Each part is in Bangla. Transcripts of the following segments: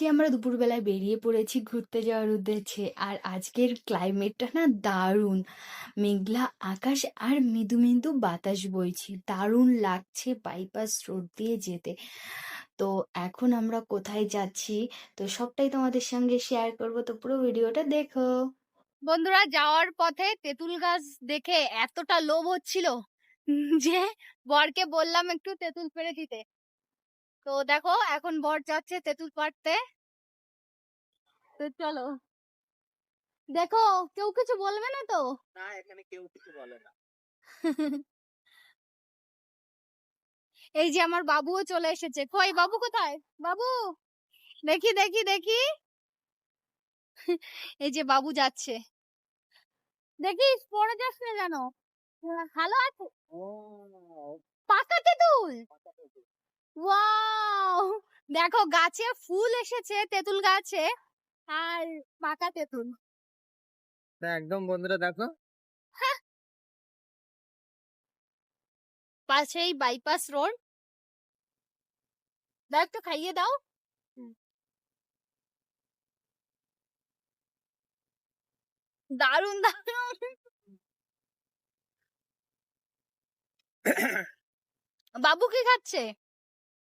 আজকে আমরা দুপুরবেলায় বেরিয়ে পড়েছি ঘুরতে যাওয়ার উদ্দেশ্যে। আর আজকের ক্লাইমেটটা না দারুণ। মেঘলা আকাশ আর মৃদু মৃদু বাতাস বইছে। দারুণ লাগছে বাইপাস রোড দিয়ে যেতে। তো এখন আমরা কোথায় যাচ্ছি? তো সবটাই তোমাদের সঙ্গে শেয়ার করব। তো পুরো ভিডিওটা দেখো। বন্ধুরা, যাওয়ার পথে তেঁতুল গাছ দেখে এতটা লোভ হচ্ছিল যে বরকে বললাম একটু তেঁতুল পেড়ে দিতে। তো দেখো এখন বর যাচ্ছে তেঁতুল পাড়তে। তো চলো। দেখো কেউ কিছু বলবে না তো? না এখানে কেউ কিছু বলে না। এই যে আমার বাবুও চলে এসেছে। কই বাবু কোথায়? বাবু! দেখি দেখি দেখি। এই যে বাবু যাচ্ছে। দেখিস পড়ে যাস না জানো ভালো আছে ও। পাকা তেঁতুল। ওয়াও! দেখো গাছে ফুল এসেছে তেঁতুল গাছে আর পাকা তেঁতুল। একদম বন্ধুরা দেখো। পাশেই বাইপাস রোড দাও একটু খাইয়ে দাও। দারুণ দারুণ বাবু কি খাচ্ছে?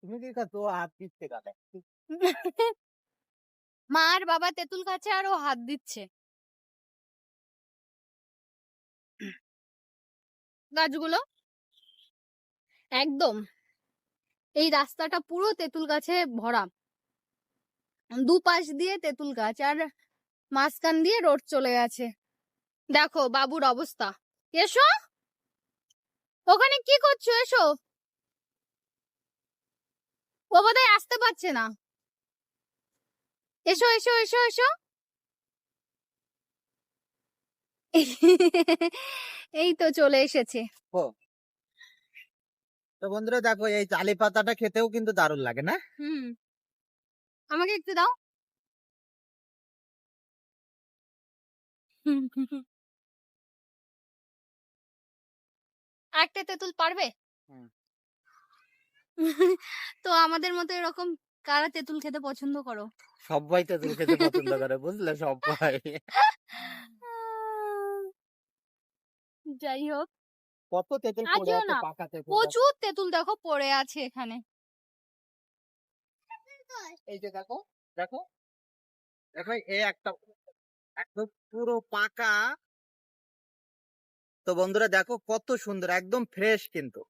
হাত দিচ্ছে গালে মা আর বাবা তেঁতুল খাচ্ছে আর ও হাত দিচ্ছে। গাছগুলো? একদম। এই রাস্তাটা পুরো তেঁতুল গাছে ভরা। দুপাশ দিয়ে তেঁতুল গাছ আর মাঝখান দিয়ে রোড চলে গেছে। দেখো বাবুর অবস্থা। এসো। ওখানে কি করছ? এসো। ও বোধহয় আসতে পারছে না। এসো এসো এসো এসো। এই তো চলে এসেছে। তো বন্ধুরা দেখো এই চালি পাতাটা খেতেও কিন্তু দারুণ লাগে না? হুম। আমাকে একটু দাও। একটা তেঁতুল পারবে? হুম। তো আমাদের মতো এরকম কারা তেঁতুল খেতে পছন্দ করো? সবাই তো তুমি খেতে পছন্দ করে বুঝলে? সবাই যাই হোক। কত তেঁতুল পড়ে আছে পাকা তেঁতুল প্রচুর তেঁতুল দেখো পড়ে আছে এখানে। এই যে দেখো দেখো দেখো এই একটা একদম পুরো পাকা। তো বন্ধুরা দেখো কত সুন্দর একদম ফ্রেশ কিন্তু।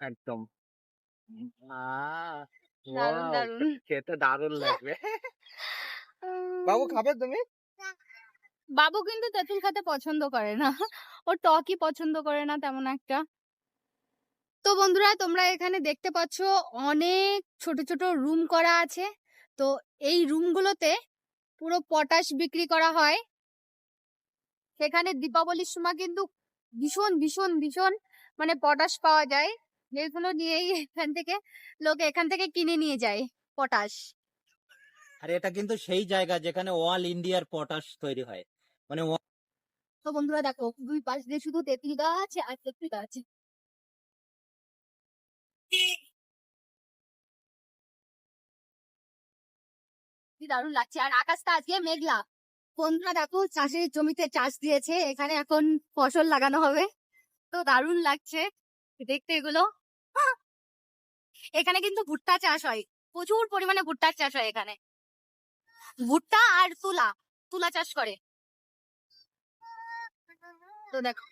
একদম। খেতে দারুণ লাগবে। বাবু খাবে তুমি? বাবু কিন্তু তেঁতুল খেতে পছন্দ করে না। ও টকই পছন্দ করে না তেমন একটা। তো বন্ধুরা তোমরা এখানে দেখতে পাচ্ছ অনেক ছোট ছোট রুম করা আছে। তো এই রুমগুলোতে পুরো পটাশ বিক্রি করা হয়। সেখানে দীপাবলির সময় কিন্তু ভীষণ ভীষণ ভীষণ মানে পটাশ পাওয়া যায়। যেগুলো নিয়েই এখান থেকে লোক এখান থেকে কিনে নিয়ে যায় পটাশ। আর এটা কিন্তু সেই জায়গা যেখানে অল ইন্ডিয়ার পটাশ তৈরি হয়। মানে তো বন্ধুরা দেখো দুই পাশ দিয়ে শুধু তেঁতুল গাছ আর তেঁতুল গাছ। দারুণ লাগছে। আর আকাশটা আজকে মেঘলা। বন্ধুরা দেখো চাষের জমিতে চাষ দিয়েছে। এখানে এখন ফসল লাগানো হবে। তো দারুণ লাগছে। দেখতে এগুলো। এখানে কিন্তু ভুট্টা চাষ হয়। প্রচুর পরিমাণে ভুট্টার চাষ হয় এখানে। ভুট্টা আর তুলা তুলা চাষ করে। তো দেখো।